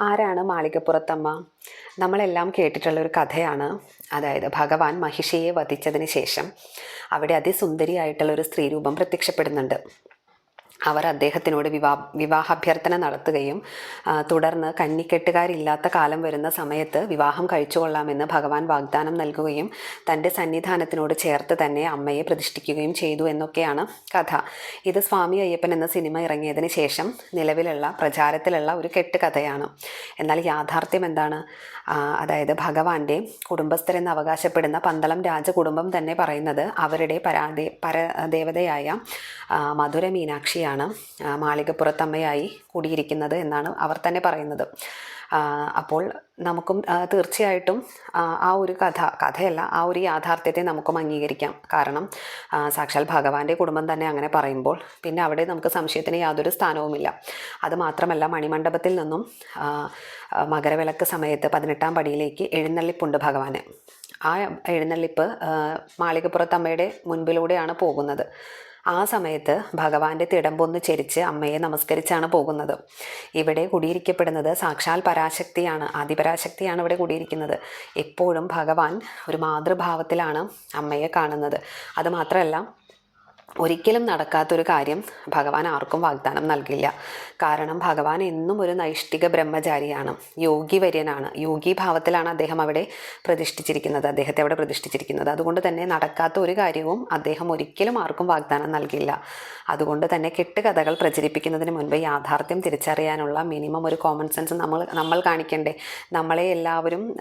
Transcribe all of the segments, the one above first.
ആരാണ് മാളികപ്പുറത്തമ്മ? നമ്മളെല്ലാം കേട്ടിട്ടുള്ള ഒരു കഥയാണ്. അതായത് ഭഗവാൻ മഹിഷിയെ വധിച്ചതിന് ശേഷം അവിടെ അതിസുന്ദരിയായിട്ടുള്ള ഒരു സ്ത്രീരൂപം പ്രത്യക്ഷപ്പെടുന്നുണ്ട്. അവർ അദ്ദേഹത്തിനോട് വിവാ വിവാഹാഭ്യർത്ഥന നടത്തുകയും തുടർന്ന് കന്നിക്കെട്ടുകാരില്ലാത്ത കാലം വരുന്ന സമയത്ത് വിവാഹം കഴിച്ചുകൊള്ളാമെന്ന് ഭഗവാൻ വാഗ്ദാനം നൽകുകയും തന്റെ സന്നിധാനത്തിനോട് ചേർത്ത് തന്നെ അമ്മയെ പ്രതിഷ്ഠിക്കുകയും ചെയ്തു എന്നൊക്കെയാണ് കഥ. ഇത് സ്വാമി അയ്യപ്പൻ എന്ന സിനിമ ഇറങ്ങിയതിന് ശേഷം നിലവിലുള്ള പ്രചാരത്തിലുള്ള ഒരു കെട്ടുകഥയാണ്. എന്നാൽ യാഥാർത്ഥ്യം എന്താണ്? അതായത് ഭഗവാന്റെ കുടുംബസ്ഥരെന്ന് അവകാശപ്പെടുന്ന പന്തളം രാജകുടുംബം തന്നെ പറയുന്നത് അവരുടെ പരാതി പരദേവതയായ മധുര മീനാക്ഷിയാണ്. ആ, മാളികപ്പുറത്തമ്മയായി കൂടിയിരിക്കുന്നത് എന്നാണ് അവർ തന്നെ പറയുന്നത്. അപ്പോൾ നമുക്കും തീർച്ചയായിട്ടും ആ, ഒരു കഥ കഥയല്ല ആ ഒരു യാഥാർത്ഥ്യത്തെ നമുക്കും അംഗീകരിക്കാം. കാരണം സാക്ഷാൽ ഭഗവാന്റെ കുടുംബം തന്നെ അങ്ങനെ പറയുമ്പോൾ പിന്നെ അവിടെ നമുക്ക് സംശയത്തിന് യാതൊരു സ്ഥാനവുമില്ല. അത് മാത്രമല്ല മണിമണ്ഡപത്തിൽ നിന്നും മകരവിളക്ക് സമയത്ത് പതിനെട്ടാം പടിയിലേക്ക് എഴുന്നള്ളിപ്പുണ്ട് ഭഗവാന്. ആ എഴുന്നള്ളിപ്പ് മാളികപ്പുറത്ത് മാളികപ്പുറത്തമ്മയുടെ മുൻപിലൂടെയാണ് പോകുന്നത്. ആ സമയത്ത് ഭഗവാന്റെ തിടമ്പൊന്ന് ചരിച്ച് അമ്മയെ നമസ്കരിച്ചാണ് പോകുന്നത്. ഇവിടെ കുടിയിരിക്കപ്പെടുന്നത് സാക്ഷാൽ പരാശക്തിയാണ് ആദിപരാശക്തിയാണ് ഇവിടെ കുടിയിരിക്കുന്നത്. എപ്പോഴും ഭഗവാൻ ഒരു മാതൃഭാവത്തിലാണ് അമ്മയെ കാണുന്നത്. അത് മാത്രമല്ല ഒരിക്കലും നടക്കാത്തൊരു കാര്യം ഭഗവാൻ ആർക്കും വാഗ്ദാനം നൽകില്ല. കാരണം ഭഗവാൻ എന്നും ഒരു നൈഷ്ഠിക ബ്രഹ്മചാരിയാണ്. യോഗി വര്യനാണ് യോഗി ഭാവത്തിലാണ് അദ്ദേഹം അവിടെ പ്രതിഷ്ഠിച്ചിരിക്കുന്നത്. അദ്ദേഹത്തെ അവിടെ പ്രതിഷ്ഠിച്ചിരിക്കുന്നത്. അതുകൊണ്ട് തന്നെ നടക്കാത്ത ഒരു കാര്യവും അദ്ദേഹം ഒരിക്കലും ആർക്കും വാഗ്ദാനം നൽകില്ല. അതുകൊണ്ട് തന്നെ കെട്ടുകഥകൾ പ്രചരിപ്പിക്കുന്നതിന് മുൻപ് യാഥാർത്ഥ്യം തിരിച്ചറിയാനുള്ള മിനിമം ഒരു കോമൺ സെൻസ് നമ്മൾ നമ്മൾ കാണിക്കണ്ടേ. നമ്മളെ എല്ലാവരും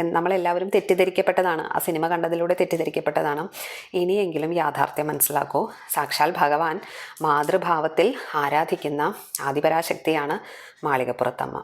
നമ്മളെല്ലാവരും തെറ്റിദ്ധരിക്കപ്പെട്ടതാണ്. ആ സിനിമ കണ്ടതിലൂടെ തെറ്റിദ്ധരിക്കപ്പെട്ടതാണ്. ഇനിയെങ്കിലും യാഥാർത്ഥ്യം മനസ്സിലാക്കൂ. സാക്ഷാൽ ഭഗവാൻ മാതൃഭാവത്തിൽ ആരാധിക്കുന്ന ആദിപരാശക്തിയാണ് മാളികപ്പുറത്തമ്മ.